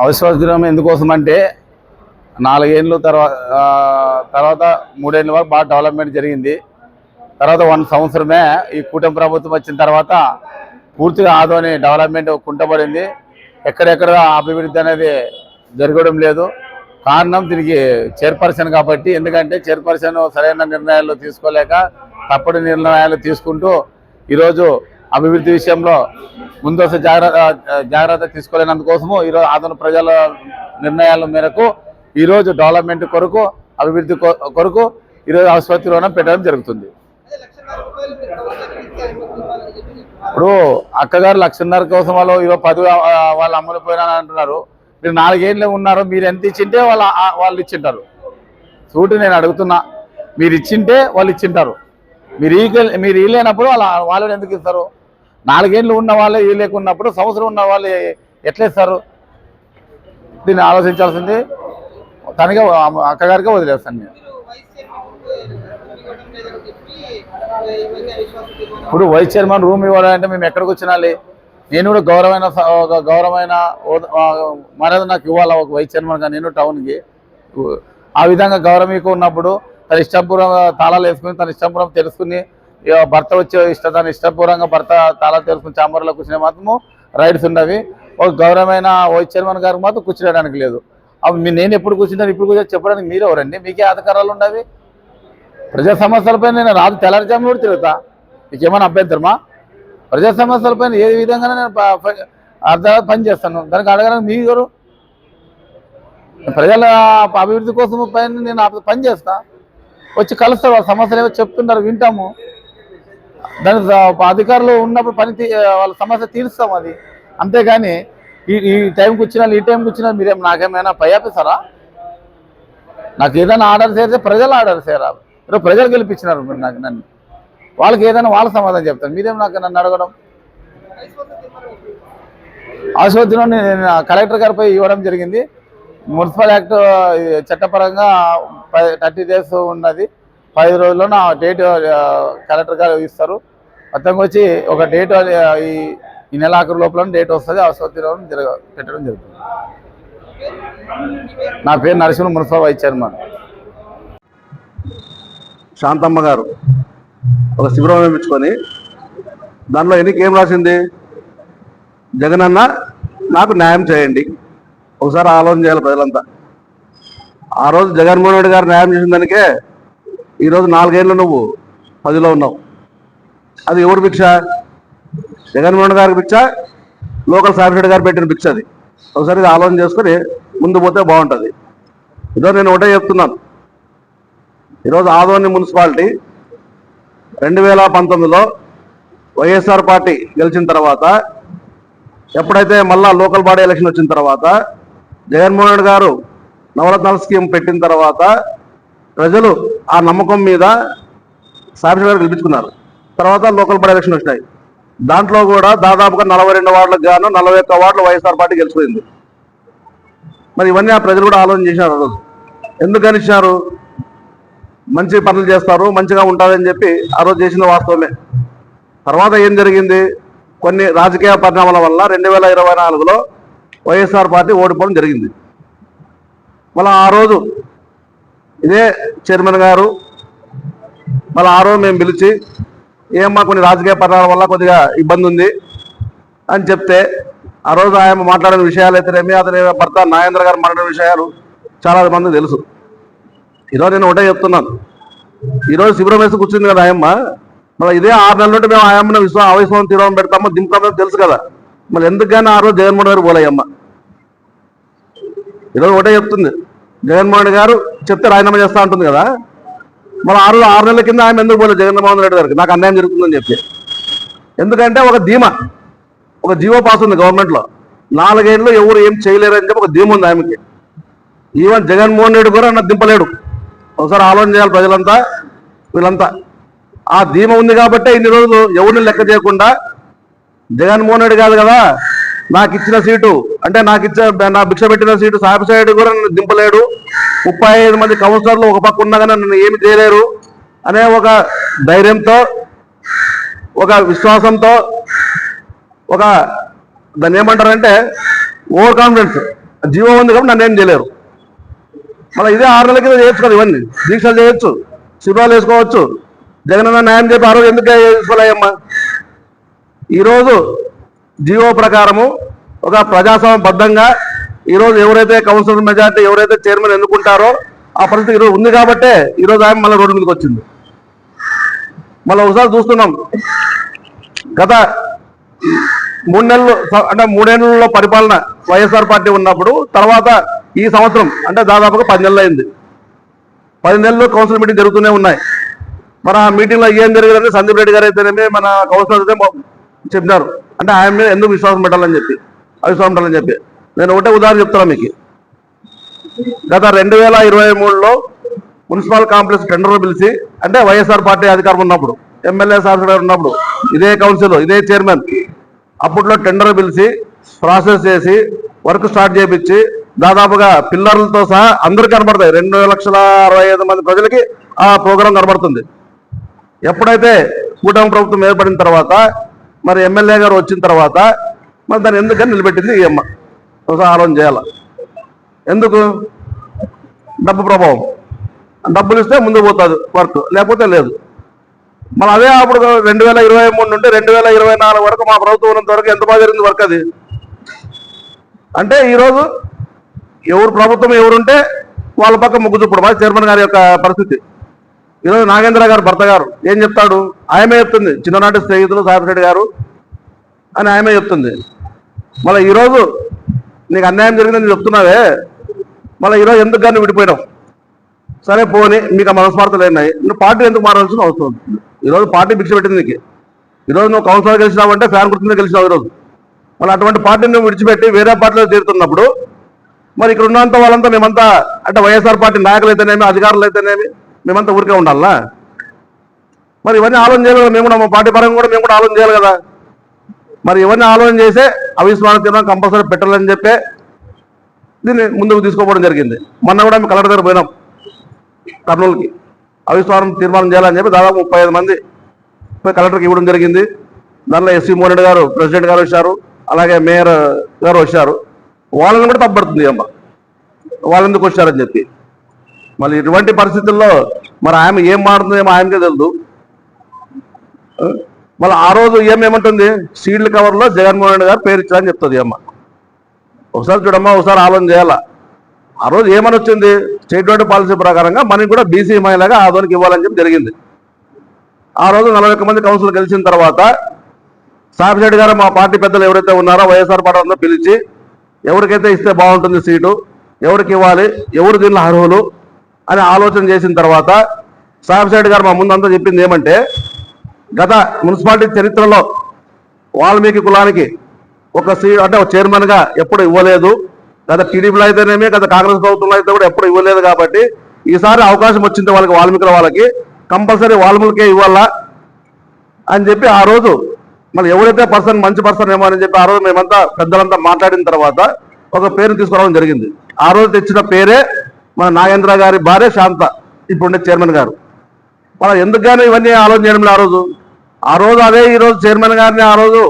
అవసరం ఎందుకోసం అంటే నాలుగేళ్ళు తర్వాత తర్వాత మూడేళ్ళ వరకు బాగా డెవలప్మెంట్ జరిగింది. తర్వాత వన్ సంవత్సరమే ఈ కూటమి ప్రభుత్వం వచ్చిన తర్వాత పూర్తిగా ఆదోని డెవలప్మెంట్ కుంటపడింది. ఎక్కడెక్కడ అభివృద్ధి అనేది జరగడం లేదు. కారణం దీనికి చైర్పర్సన్ కాబట్టి ఎందుకంటే చైర్పర్సన్ సరైన నిర్ణయాలు తీసుకోలేక తప్పుడు నిర్ణయాలు తీసుకుంటూ ఈరోజు అభివృద్ధి విషయంలో ముందస్తు జాగ్రత్త జాగ్రత్త తీసుకోలేనందుకోసము ఈరోజు ఆదరణ ప్రజల నిర్ణయాల మేరకు ఈరోజు డెవలప్మెంట్ కొరకు అభివృద్ధి కొ- కొరకు ఈరోజు ఆసుపత్రిలోనే పెట్టడం జరుగుతుంది. ఇప్పుడు అక్కగారు లక్షన్నర కోసం వాళ్ళు ఈరోజు పది వాళ్ళు అమ్ములు పోయినా అంటున్నారు. మీరు నాలుగేళ్ళు ఉన్నారు మీరు ఎంత ఇచ్చింటే వాళ్ళ వాళ్ళు ఇచ్చింటారు. సూటి నేను అడుగుతున్నా. మీరు ఇచ్చింటే వాళ్ళు ఇచ్చింటారు. మీరు ఈ మీరు ఇలేనప్పుడు వాళ్ళ వాళ్ళు ఎందుకు ఇస్తారు? నాలుగేళ్ళు ఉన్న వాళ్ళే లేకున్నప్పుడు సంవత్సరం ఉన్న వాళ్ళు ఎట్లేస్తారు? దీన్ని ఆలోచించాల్సింది. తనగా అక్కగారికే వదిలేస్తాను నేను. ఇప్పుడు వైస్ చైర్మన్ రూమ్ ఇవ్వాలంటే మేము ఎక్కడికి వచ్చినాలి నేను కూడా గౌరవమైన స- ఒక గౌరవమైన మర్యాద నాకు ఇవ్వాలి ఒక వైస్ చైర్మన్గా నేను టౌన్కి? ఆ విధంగా గౌరవీకు ఉన్నప్పుడు తన ఇష్టపూర్వంగా తాళాలు వేసుకుని తన ఇష్టంపురం తెలుసుకుని భర్త వచ్చే ఇష్ట తన ఇష్టపూర్వంగా భర్త తాళా తెలుసుకుని చాంబర్లో కూర్చునే మాత్రము రైడ్స్ ఉన్నవి ఒక గౌరవమైన వైస్ చైర్మన్ గారికి మాత్రం కూర్చోడానికి లేదు. అవి మీ- నేను ఎప్పుడు కూర్చున్నాను ఇప్పుడు కూర్చో చెప్పడానికి మీరు ఎవరండి? మీకే అధికారాలు ఉన్నవి ప్రజా సమస్యలపై నేను రాదు తెల్లారుజాము కూడా తిరుగుతా. మీకేమైనా అభ్యంతరమా? ప్రజా సమస్యలపైన ఏ విధంగా నేను ప- పని చేస్తాను. దానికి అడగడానికి మీ గారు ప్రజల అభివృద్ధి కోసం పైన నేను ఆ పని చేస్తా. వచ్చి కలుస్తారు వాళ్ళ సమస్యలు ఏమో చెప్తున్నారు వింటాము. దాని అధికారులు ఉన్నప్పుడు పని తీ- వాళ్ళ సమస్య తీరుస్తాం అది. అంతేగాని ఈ ఈ టైంకి వచ్చినా ఈ టైంకి వచ్చినా మీరేం నాకేమైనా పై ఆఫీసరా? నాకు ఏదైనా ఆర్డర్ చేస్తే ప్రజలు ఆర్డర్ చేయరా ఇప్పుడు ప్రజలు గెలిపించినారు మీరు నాకు నన్ను. వాళ్ళకి ఏదైనా వాళ్ళ సమాధానం చెప్తాను. మీరేం నాకు నన్ను అడగడం? ఆసుపత్రిలో నేను కలెక్టర్ గారిపై ఇవ్వడం జరిగింది. మున్సిపల్ యాక్ట్ చట్టపరంగా థర్టీ డేస్ ఉన్నది. పది రోజుల్లో నా డేట్ కలెక్టర్ గారు ఇస్తారు. మొత్తం వచ్చి ఒక డేట్ ఈ ఈ నెల ఆఖరి లోపల డేట్ వస్తుంది ఆసుపత్రిలో జరగ పెట్టడం జరుగుతుంది. నా పేరు Narasimha municipal vice chairman. Shantamma గారు ఒక శిబిరం వేయించుకొని దానిలో ఎన్నిక ఏం రాసింది? జగనన్న నాకు న్యాయం చేయండి. ఒకసారి ఆలోచన చేయాలి ప్రజలంతా. ఆ రోజు జగన్మోహన్ రెడ్డి గారు న్యాయం చేసిన దానికే ఈరోజు నాలుగేళ్ళు నువ్వు పదిలో ఉన్నావు. అది ఎవరు భిక్ష? జగన్మోహన్ గారికి భిక్ష లోకల్ సాఫ్ట్వేర్ గారు పెట్టిన భిక్ష అది. ఒకసారి ఇది ఆలోచన చేసుకొని ముందు పోతే బాగుంటుంది. ఈరోజు నేను ఒకటే చెప్తున్నాను. ఈరోజు ఆదోని మున్సిపాలిటీ రెండు వేల పంతొమ్మిదిలో వైఎస్ఆర్ పార్టీ గెలిచిన తర్వాత ఎప్పుడైతే మళ్ళా లోకల్ బాడీ ఎలక్షన్ వచ్చిన తర్వాత జగన్మోహన్ రెడ్డి గారు నవరత్నాల స్కీమ్ పెట్టిన తర్వాత ప్రజలు ఆ నమ్మకం మీద సాఫ్ట్వేర్ గారు గెలిపించుకున్నారు. తర్వాత లోకల్ బాడీ ఎలక్షన్ వచ్చినాయి. దాంట్లో కూడా దాదాపుగా నలభై రెండు వార్డులకు గాను నలభై ఒక్క వార్డులు వైఎస్ఆర్ పార్టీ గెలిచిపోయింది. మరి ఇవన్నీ ఆ ప్రజలు కూడా ఆలోచన చేశారు రోజు. ఎందుకు గెలిచారు మంచి పనులు చేస్తారు మంచిగా ఉంటుందని చెప్పి ఆ రోజు చేసిన వాస్తవమే. తర్వాత ఏం జరిగింది? కొన్ని రాజకీయ పరిణామాల వల్ల రెండు వేల ఇరవై నాలుగులో వైఎస్ఆర్ పార్టీ ఓడిపోవడం జరిగింది. మళ్ళీ ఆ రోజు ఇదే చైర్మన్ గారు. మళ్ళీ ఆ రోజు మేము పిలిచి ఏమ్మా కొన్ని రాజకీయ పరిణామాల వల్ల కొద్దిగా ఇబ్బంది ఉంది అని చెప్తే ఆ రోజు ఆయన మాట్లాడిన విషయాలు అయితేనేమి అతని భర్త నాగేంద్ర గారు మాట్లాడిన విషయాలు చాలామంది తెలుసు. ఈరోజు నేను ఒకటే చెప్తున్నాను. ఈరోజు శిబిరం వేసి కూర్చుంది కదా ఆయమ్మ. మళ్ళీ ఇదే ఆరు నెలల నుండి మేము ఆయమ్మను విశ్వ అవిశ్వాసం తీరం పెడతామో దింపుతామో తెలుసు కదా. మళ్ళీ ఎందుకు కానీ ఆ రోజు జగన్మోహన్ గారు పోలేయమ్మ ఈరోజు ఒకటే చెప్తుంది. జగన్మోహన్ గారు చెప్తే రాజీనామా చేస్తా ఉంటుంది కదా. మరి ఆరు ఆరు నెలల కింద ఆయన ఎందుకు పోలేదు జగన్మోహన్ రెడ్డి గారికి? నాకు అన్యాయం జరుగుతుందని చెప్పి. ఎందుకంటే ఒక ధీమా ఒక జీవో పాస్ ఉంది గవర్నమెంట్లో. నాలుగేళ్ళు ఎవరు ఏం చేయలేరని చెప్పి ఒక ధీమ ఉంది ఆమెకి. ఈవెన్ జగన్మోహన్ రెడ్డి కూడా అన్న దింపలేడు. ఒకసారి ఆలోచన చేయాలి ప్రజలంతా వీళ్ళంతా. ఆ ధీమ ఉంది కాబట్టి ఇన్ని రోజులు ఎవరిని లెక్క చేయకుండా జగన్మోహన్ రెడ్డి కాదు కదా నాకు ఇచ్చిన సీటు అంటే నాకు ఇచ్చిన నా భిక్ష పెట్టిన సీటు సాహెబ్ సైడ్ కూడా నన్ను దింపలేడు. ముప్పై ఐదు మంది కౌన్సిలర్లు ఒక పక్క ఉండగానే నన్ను ఏమి చేయలేరు. అనే ఒక ధైర్యంతో ఒక విశ్వాసంతో ఒక దాన్ని ఏమంటారంటే ఓవర్ కాన్ఫిడెన్స్ జీవో ఉంది కాబట్టి నన్ను ఏం చేయలేరు. మళ్ళీ ఇదే ఆరు నెలల కింద చేయొచ్చు కదా ఇవన్నీ. దీక్షలు చేయొచ్చు శిబిరాలు వేసుకోవచ్చు. జగనన్న న్యాయం చెప్పి ఆ రోజు ఎందుకు తీసుకోలేమ్మా ఈరోజు జీవో ప్రకారము ఒక ప్రజాస్వామ్యబద్ధంగా ఈరోజు ఎవరైతే కౌన్సిలర్ మెజార్టీ ఎవరైతే చైర్మన్ ఎన్నుకుంటారో ఆ పరిస్థితి ఈరోజు ఉంది కాబట్టే ఈరోజు ఆమె మళ్ళీ రోడ్డు మీదకి వచ్చింది మళ్ళీ ఒకసారి చూస్తున్నాం. గత మూడు నెలలు అంటే మూడేళ్ళలో పరిపాలన వైఎస్ఆర్ పార్టీ ఉన్నప్పుడు తర్వాత ఈ సంవత్సరం అంటే దాదాపుగా పది నెలలు అయింది. పది నెలలు కౌన్సిల్ మీటింగ్ జరుగుతూనే ఉన్నాయి. మన ఆ మీటింగ్లో ఏం జరిగిందంటే సందీప్ రెడ్డి గారు అయితేనేమి మన కౌన్సిలర్ అయితే చెప్పినారు అంటే ఆయన మీద ఎందుకు విశ్వాసం పెట్టాలని చెప్పి అవిశ్వాసం పెట్టాలని చెప్పి. నేను ఒకటే ఉదాహరణ చెప్తాను మీకు. గత రెండు వేల ఇరవై మూడులో మున్సిపల్ కాంప్లెక్స్ టెండర్ పిలిచి అంటే వైఎస్ఆర్ పార్టీ అధికారం ఉన్నప్పుడు ఎమ్మెల్యే శాసన ఉన్నప్పుడు ఇదే కౌన్సిల్ ఇదే చైర్మన్ అప్పట్లో టెండర్ పిలిచి ప్రాసెస్ చేసి వర్క్ స్టార్ట్ చేయించి దాదాపుగా పిల్లర్లతో సహా అందరికి కనబడతాయి. రెండు లక్షల అరవై ఐదు మంది ప్రజలకి ఆ ప్రోగ్రాం కనబడుతుంది. ఎప్పుడైతే కూటమి ప్రభుత్వం ఏర్పడిన తర్వాత మరి ఎమ్మెల్యే గారు వచ్చిన తర్వాత మరి దాన్ని ఎందుకని నిలబెట్టింది ఈ అమ్మ? ఒకసారి ఆలోచన చేయాలి? ఎందుకు? డబ్బు ప్రభావం. డబ్బులు ఇస్తే ముందు పోతుంది వర్క్ లేకపోతే లేదు. మన అదే అప్పుడు రెండు వేల ఇరవై మూడు నుండి రెండు వేల ఇరవై నాలుగు వరకు మా ప్రభుత్వం ఉన్నంత వరకు ఎంత బాగా జరిగింది వర్క్ అది? అంటే ఈరోజు ఎవరు ప్రభుత్వం ఎవరుంటే వాళ్ళ పక్క ముగ్గు చూపడం అది చైర్మన్ గారి యొక్క పరిస్థితి. ఈరోజు నాగేంద్ర గారు భర్త గారు ఏం చెప్తాడు? ఆయమే చెప్తుంది చిన్ననాటి స్నేహితులు సాయిరెడ్డి గారు అని ఆయమే చెప్తుంది. మళ్ళీ ఈరోజు నీకు అన్యాయం జరిగిందని చెప్తున్నావే. మళ్ళీ ఈరోజు ఎందుకు కానీ విడిపోయినావు? సరే పోని మీకు ఆ మనస్మార్థలు ఉన్నాయి నువ్వు పార్టీ ఎందుకు మారాల్సిన అవసరం ఈరోజు పార్టీ భిక్ష పెట్టింది నీకు. ఈరోజు నువ్వు కౌన్సిలర్ గెలిచినావంటే ఫ్యాన్ గుర్తుంది గెలిచినావు ఈరోజు. మళ్ళీ అటువంటి పార్టీని నువ్వు విడిచిపెట్టి వేరే పార్టీలో చేరుతున్నప్పుడు మరి ఇక్కడ ఉన్నంత వాళ్ళంతా మేమంతా అంటే వైఎస్ఆర్ పార్టీ నాయకులు అయితేనేమి అధికారులు అయితేనేమి మేమంతా ఊరికే ఉండాలా మరి ఇవన్నీ ఆలోచన చేయాలి కదా మేము కూడా మా పార్టీ పరంగా కూడా మేము కూడా ఆలోచన చేయాలి కదా. మరి ఇవన్నీ ఆలోచన చేసే అవిశ్వాస తీర్మానం కంపల్సరీ పెట్టాలని చెప్పే దీన్ని ముందుకు తీసుకోవడం జరిగింది. మొన్న కూడా మేము కలెక్టర్ దగ్గర పోయినాం కర్నూలుకి. అవిశ్వాసం తీర్మానం చేయాలని చెప్పి దాదాపు ముప్పై ఐదు మంది కలెక్టర్కి ఇవ్వడం జరిగింది. దానిలో ఎస్సీ మోహన్ గారు ప్రెసిడెంట్ గారు వచ్చారు అలాగే మేయర్ గారు వచ్చారు. వాళ్ళని కూడా తప్పబడుతుంది అమ్మ. వాళ్ళెందుకు వచ్చారని చెప్పి. మళ్ళీ ఇటువంటి పరిస్థితుల్లో మరి ఆమె ఏం మారుతుందో ఏమో ఆయనకే తెలుదు. మళ్ళీ ఆ రోజు ఏమేమంటుంది సీడ్ల కవర్లో జగన్మోహన్ రెడ్డి గారు పేరు ఇచ్చారని చెప్తుంది అమ్మ ఒకసారి చూడమ్మా ఒకసారి ఆలోచన చేయాలా? ఆ రోజు ఏమని వచ్చింది? స్టేట్ బోర్డు పాలసీ ప్రకారంగా మనకి కూడా బీసీ మహిళగా ఆదోనికి ఇవ్వాలని చెప్పి జరిగింది. ఆ రోజు నలభై మంది కౌన్సిల్ గెలిచిన తర్వాత సాబిరెడ్డి గారు మా పార్టీ పెద్దలు ఎవరైతే ఉన్నారో వైఎస్ఆర్ పార్టీ అందరూ పిలిచి ఎవరికైతే ఇస్తే బాగుంటుంది సీటు ఎవరికి ఇవ్వాలి ఎవరు దీనిలో అర్హులు అని ఆలోచన చేసిన తర్వాత సాబిరెడ్డి గారు మా ముందంతా చెప్పింది ఏమంటే గత మున్సిపాలిటీ చరిత్రలో వాల్మీకి కులానికి ఒక సీట్ అంటే ఒక చైర్మన్గా ఎప్పుడు ఇవ్వలేదు. గత టీడీపీలో అయితేనేమి గత కాంగ్రెస్ ప్రభుత్వంలో అయితే కూడా ఎప్పుడు ఇవ్వలేదు కాబట్టి ఈసారి అవకాశం వచ్చింది వాళ్ళకి వాల్మీకుల వాళ్ళకి. కంపల్సరీ వాల్మీకే ఇవ్వాలా అని చెప్పి ఆ రోజు మరి ఎవరైతే పర్సన్ మంచి పర్సన్ ఏమో అని చెప్పి ఆ రోజు మేమంతా పెద్దలంతా మాట్లాడిన తర్వాత ఒక పేరు తీసుకురావడం జరిగింది. ఆ రోజు తెచ్చిన పేరే మన నాగేంద్ర గారి భార్య శాంత ఇప్పుడుండే చైర్మన్ గారు. మనం ఎందుకు ఇవన్నీ ఆలోచన చేయడం ఆ రోజు? ఆ రోజు అదే ఈరోజు చైర్మన్ గారిని ఆ రోజు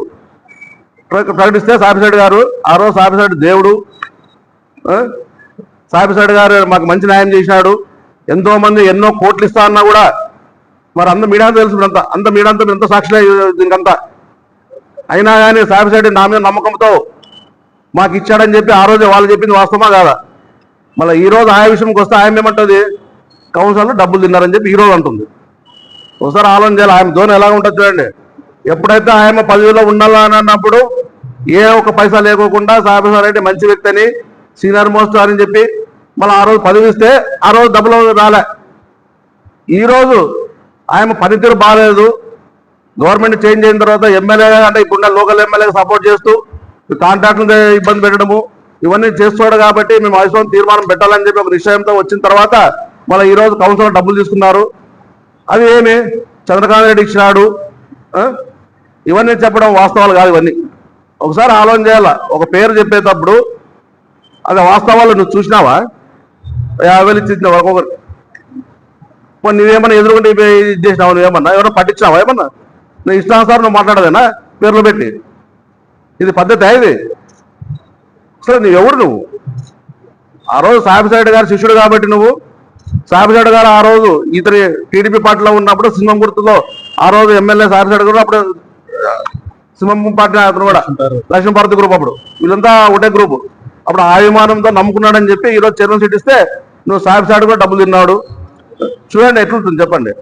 ప్రకటిస్తే సాఫీసైడ్ గారు ఆ రోజు సాపిసైడ్ దేవుడు సాఫీసైడ్ గారు మాకు మంచి న్యాయం చేసినాడు ఎంతో మంది ఎన్నో కోట్లు ఇస్తా అన్నా కూడా మరి అంత మీడియా తెలుసు అంత అంత మీడియా అంతా ఎంత సాక్షిగా దీనికంతా. అయినా కానీ సాఫిసైడ్ నా మీద నమ్మకంతో మాకు ఇచ్చాడని చెప్పి ఆ రోజు వాళ్ళు చెప్పింది వాస్తవమా కాదా? మళ్ళీ ఈ రోజు ఆయా విషయంకి వస్తే ఆయన ఏమంటుంది కౌన్సిల్లో డబ్బులు తిన్నారని చెప్పి ఈ రోజు అంటుంది. ఒకసారి ఆలోచన చేయాలి. ఆయన ధోని ఎలా ఉంటుంది చూడండి. ఎప్పుడైతే ఆయన పదవిలో ఉండాలని అన్నప్పుడు ఏ ఒక్క పైసా లేకోకుండా సాహెబ్ రెడ్డి మంచి వ్యక్తి అని సీనియర్ మోస్ట్ అని చెప్పి మళ్ళీ ఆ రోజు పదవి ఇస్తే ఆ రోజు డబ్బులు రాలే. ఈరోజు ఆయన పనితీరు బాగాలేదు గవర్నమెంట్ చేంజ్ అయిన తర్వాత ఎమ్మెల్యే అంటే ఇప్పుడున్న లోకల్ ఎమ్మెల్యేకి సపోర్ట్ చేస్తూ కాంట్రాక్టులు ఇబ్బంది పెట్టడము ఇవన్నీ చేస్తున్నాడు కాబట్టి మేము అవసరం తీర్మానం పెట్టాలని చెప్పి ఒక నిశ్చయంతో వచ్చిన తర్వాత మళ్ళీ ఈరోజు కౌన్సిలర్ డబ్బులు తీసుకున్నారు. అది ఏమి? చంద్రకాంత్ రెడ్డి ఇచ్చినాడు. ఇవన్నీ చెప్పడం వాస్తవాలు కాదు ఇవన్నీ. ఒకసారి ఆలోచన చేయాల? ఒక పేరు చెప్పేటప్పుడు అది వాస్తవాలు నువ్వు చూసినావా? యాభై వేలు ఇచ్చిన ఒక్కొక్కరు పోనీ నువ్వేమన్నా ఎదురుకుంటే ఇది చేసినావు? నువ్వేమన్నా? ఎవరైనా పట్టించినావా? ఏమన్నా? నువ్వు ఇష్టానుసారం నువ్వు మాట్లాడదేనా? పేర్లు పెట్టి. ఇది పద్ధతి ఇది. అసలు నువ్వు ఎవరు నువ్వు? ఆ రోజు సాహిబ్ గారు శిష్యుడు కాబట్టి నువ్వు సాహిబ్ గారు ఆ రోజు ఇతని టీడీపీ పార్టీలో ఉన్నప్పుడు సింహం గుర్తులో ఆ రోజు ఎమ్మెల్యే సాహిబ్ గారు అప్పుడు సింహం పార్టీ అతను కూడా లక్ష్మీభారతి గ్రూప్ అప్పుడు. వీళ్ళంతా ఒకటే గ్రూప్. అప్పుడు ఆ విమానంతో నమ్ముకున్నాడని చెప్పి ఈ రోజు చైర్మన్ సీట్ ఇస్తే నువ్వు సాహిబ్ సాడ్ కూడా డబ్బులు తిన్నాడు. చూడండి ఎట్లుంటుంది చెప్పండి.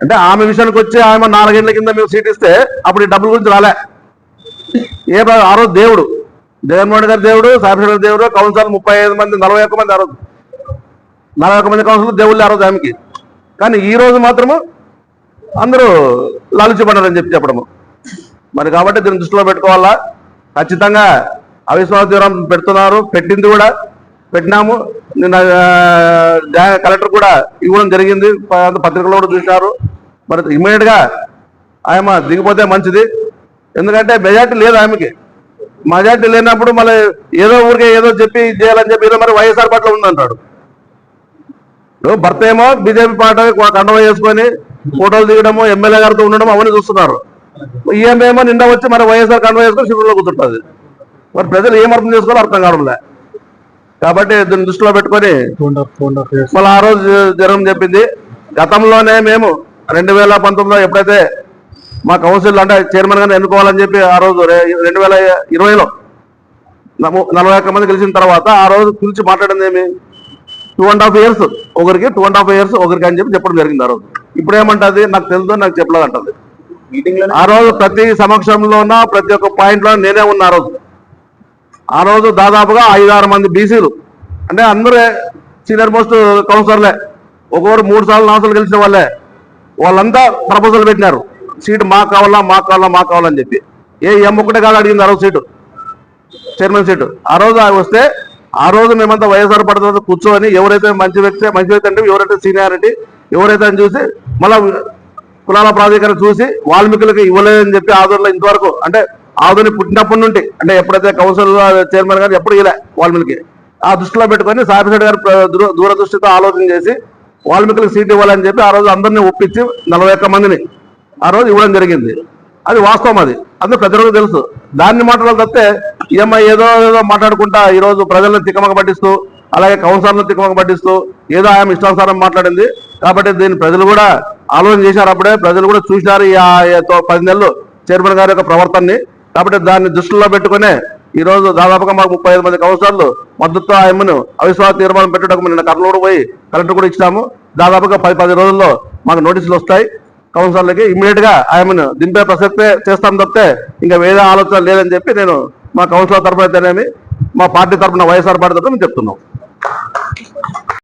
అంటే ఆమె విషయానికి వచ్చి ఆమె నాలుగేళ్ళ కింద మేము సీట్ ఇస్తే అప్పుడు ఈ డబ్బుల గురించి రాలే. ఏ ఆ రోజు దేవుడు. జగన్మోహన్ గారి దేవుడు గారి దేవుడు కౌన్సిలర్ ముప్పై ఐదు మంది నలభై మంది ఆ రోజు. నలభై ఒక మంది కౌన్సిలర్ దేవుళ్ళు ఆ రోజు ఆమెకి. కానీ ఈ రోజు మాత్రము అందరూ లాలుచిపడ్డారని చెప్పి చెప్పడము. మరి కాబట్టి దీన్ని దృష్టిలో పెట్టుకోవాలా? ఖచ్చితంగా అవిశ్వాస తీవ్రం పెడుతున్నారు. పెట్టింది కూడా పెట్టినాము. నిన్న కలెక్టర్ కూడా ఇవ్వడం జరిగింది. పత్రికలు పత్రికలో కూడా చూసినారు మరి ఇమ్మీడియట్గా ఆయమ దిగిపోతే మంచిది. ఎందుకంటే మెజార్టీ లేదు ఆమెకి. మెజార్టీ లేనప్పుడు మళ్ళీ ఏదో ఊరికే ఏదో చెప్పి చేయాలని చెప్పి ఏదో మరి వైఎస్ఆర్ పట్ల ఉందంటాడు. ఇప్పుడు భర్త ఏమో బీజేపీ పార్టీ కండవ చేసుకొని ఫోటోలు దిగడము ఎమ్మెల్యే గారితో ఉండడం అవన్నీ చూస్తున్నారు. ఈఎంఐ ఏమో నిండా వచ్చి మరి వైఎస్ఆర్ కండవ చేసుకొని శిబిరంలో కూర్చుంటుంది. మరి ప్రజలు ఏం అర్థం చేసుకోవాలో అర్థం కావడంలే. కాబట్టి దీన్ని దృష్టిలో పెట్టుకొని మళ్ళీ ఆ రోజు జరగడం చెప్పింది గతంలోనే మేము రెండు వేల పంతొమ్మిదిలో ఎప్పుడైతే మా కౌన్సిల్ అంటే చైర్మన్ గారిని ఎన్నుకోవాలని చెప్పి ఆ రోజు రెండు వేల ఇరవైలో నము- నలభై ఒక్క మంది గెలిచిన తర్వాత ఆ రోజు పిలిచి మాట్లాడింది ఏమి? టూ అండ్ హాఫ్ ఇయర్స్ ఒకరికి టూ అండ్ హాఫ్ ఇయర్స్ ఒకరికి అని చెప్పి చెప్పడం జరిగింది ఆ రోజు. ఇప్పుడు ఏమంటది? నాకు తెలుసు నాకు చెప్పలేదు అంటది ఆ రోజు ప్రతి సమక్షంలో ఉన్న ప్రతి ఒక్క పాయింట్లో నేనే ఉన్నా ఆ రోజు. ఆ రోజు దాదాపుగా ఐదు ఆరు మంది బీసీలు అంటే అందరూ సీనియర్ మోస్ట్ కౌన్సిలర్లే. ఒక్కొక్కరు మూడు సార్లు నాలుగు సార్లు గెలిచిన వాళ్ళే. వాళ్ళంతా ప్రపోజల్ పెట్టినారు. సీటు మాకు కావాలా మాకు కావాలా మాకు కావాలని చెప్పి. ఏ ఎం ఒక్కటే కాదు అడిగింది ఆ రోజు సీటు. Chairman seat. ఆ రోజు వస్తే ఆ రోజు మేమంతా వైఎస్ఆర్ పడుతుంది కూర్చొని ఎవరైతే మంచి వ్యక్తి మంచి వ్యక్తి అంటే ఎవరైతే సీనియారిటీ ఎవరైతే అని చూసి మళ్ళా కులాల ప్రాధికారం చూసి వాల్మీకులకు ఇవ్వలేదని చెప్పి ఆదోళన ఇంతవరకు అంటే ఆదోని పుట్టినప్పటి నుండి అంటే ఎప్పుడైతే కౌన్సిల్ చైర్మన్ గారు ఎప్పుడు ఇలా వాల్మీకి. ఆ దృష్టిలో పెట్టుకొని సాయిప్రసాద్ గారు దూరదృష్టితో ఆలోచన చేసి వాల్మీకులకు సీట్ ఇవ్వాలని చెప్పి ఆ రోజు అందరినీ ఒప్పించి నలభై ఒక్క మందిని ఆ రోజు ఇవ్వడం జరిగింది. అది వాస్తవం అది. అందరూ ప్రజలకు తెలుసు. దాన్ని మాట్లాడాలి తప్పితే ఈఎంఐ ఏదో ఏదో మాట్లాడుకుంటా ఈరోజు ప్రజలను తికమక పట్టిస్తూ అలాగే కౌన్సిలర్లను తికమక పట్టిస్తూ ఏదో ఆయన ఇష్టానుసారం మాట్లాడింది. కాబట్టి దీన్ని ప్రజలు కూడా ఆలోచన చేశారు అప్పుడే. ప్రజలు కూడా చూసినారు పది నెలలు చైర్మన్ గారి యొక్క ప్రవర్తనని. కాబట్టి దాన్ని దృష్టిలో పెట్టుకునే ఈ రోజు దాదాపుగా మాకు ముప్పై ఐదు మంది కౌన్సిలర్లు మద్దతు ఆయమ్మను అవిశ్వాస తీర్మానం పెట్టడానికి నిన్న కర్నూలు పోయి కలెక్టర్ కూడా ఇచ్చాము దాదాపుగా పది పది రోజుల్లో మాకు నోటీసులు వస్తాయి. కౌన్సిలర్లకి ఇమీడియట్గా ఆయనను దింపే ప్రసక్తే చేస్తాం తప్పితే ఇంకా వేరే ఆలోచన లేదని చెప్పి నేను మా కౌన్సిలర్ తరఫున అయితేనేమి మా పార్టీ తరఫున వైఎస్ఆర్ పార్టీ తరఫున చెప్తున్నాం.